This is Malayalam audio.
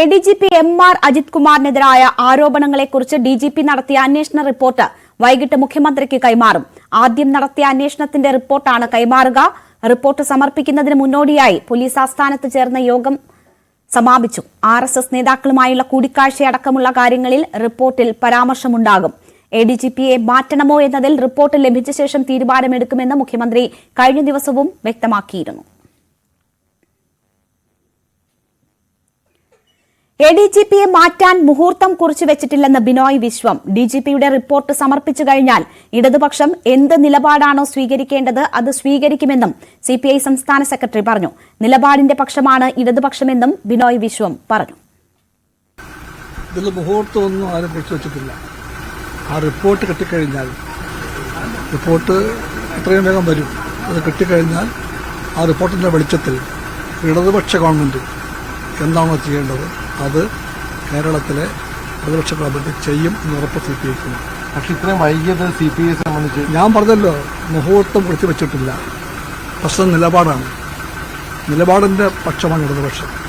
A D G P M R Ajith കുമാറിനെതിരായ ആരോപണങ്ങളെക്കുറിച്ച് ഡി ജി പി നടത്തിയ അന്വേഷണ റിപ്പോർട്ട് വൈകിട്ട് മുഖ്യമന്ത്രിക്ക് കൈമാറും. ആദ്യം നടത്തിയ അന്വേഷണത്തിന്റെ റിപ്പോർട്ടാണ് കൈമാറുക. റിപ്പോർട്ട് സമർപ്പിക്കുന്നതിന് മുന്നോടിയായി പോലീസ് ആസ്ഥാനത്ത് ചേർന്ന യോഗം സമാപിച്ചു. ആർ എസ് എസ് നേതാക്കളുമായുള്ള കൂടിക്കാഴ്ചയടക്കമുള്ള കാര്യങ്ങളിൽ റിപ്പോർട്ടിൽ പരാമർശമുണ്ടാകും. എ ഡി ജി പിയെ മാറ്റണമോ എന്നതിൽ റിപ്പോർട്ട് ലഭിച്ച ശേഷം തീരുമാനമെടുക്കുമെന്ന് മുഖ്യമന്ത്രി കഴിഞ്ഞ ദിവസവും വ്യക്തമാക്കിയിരുന്നു. എ ഡി ജി പിയെ മാറ്റാൻ മുഹൂർത്തം കുറിച്ചു വെച്ചിട്ടില്ലെന്ന് ബിനോയ് വിശ്വം. ഡി ജി പിയുടെ റിപ്പോർട്ട് സമർപ്പിച്ചു കഴിഞ്ഞാൽ ഇടതുപക്ഷം എന്ത് നിലപാടാണോ സ്വീകരിക്കേണ്ടത് അത് സ്വീകരിക്കുമെന്നും സി പി ഐ സംസ്ഥാന സെക്രട്ടറി പറഞ്ഞു. നിലപാടിന്റെ പക്ഷമാണ് ഇടതുപക്ഷമെന്നും ബിനോയ് വിശ്വം പറഞ്ഞു. ഇതിൽ ആ റിപ്പോർട്ട് റിപ്പോർട്ട് എത്രയും വേഗം വരും. അത് കിട്ടിക്കഴിഞ്ഞാൽ ആ റിപ്പോർട്ടിന്റെ വെളിച്ചത്തിൽ ഇടതുപക്ഷ ഗവൺമെന്റ് എന്താണോ ചെയ്യേണ്ടത് അത് കേരളത്തിലെ പ്രതിപക്ഷ ഗവൺമെന്റ് ചെയ്യും എന്ന് ഉറപ്പ് സൂചിപ്പിക്കുന്നു പക്ഷെ ഇത്രയും വൈകിയത് സി പി ഐ സംബന്ധിച്ച് ഞാൻ പറഞ്ഞല്ലോ മുഹൂർത്തം കുറിച്ച് വെച്ചിട്ടില്ല. പ്രശ്നം നിലപാടാണ്. നിലപാടിന്റെ പക്ഷമാണ് ഇടതുപക്ഷം.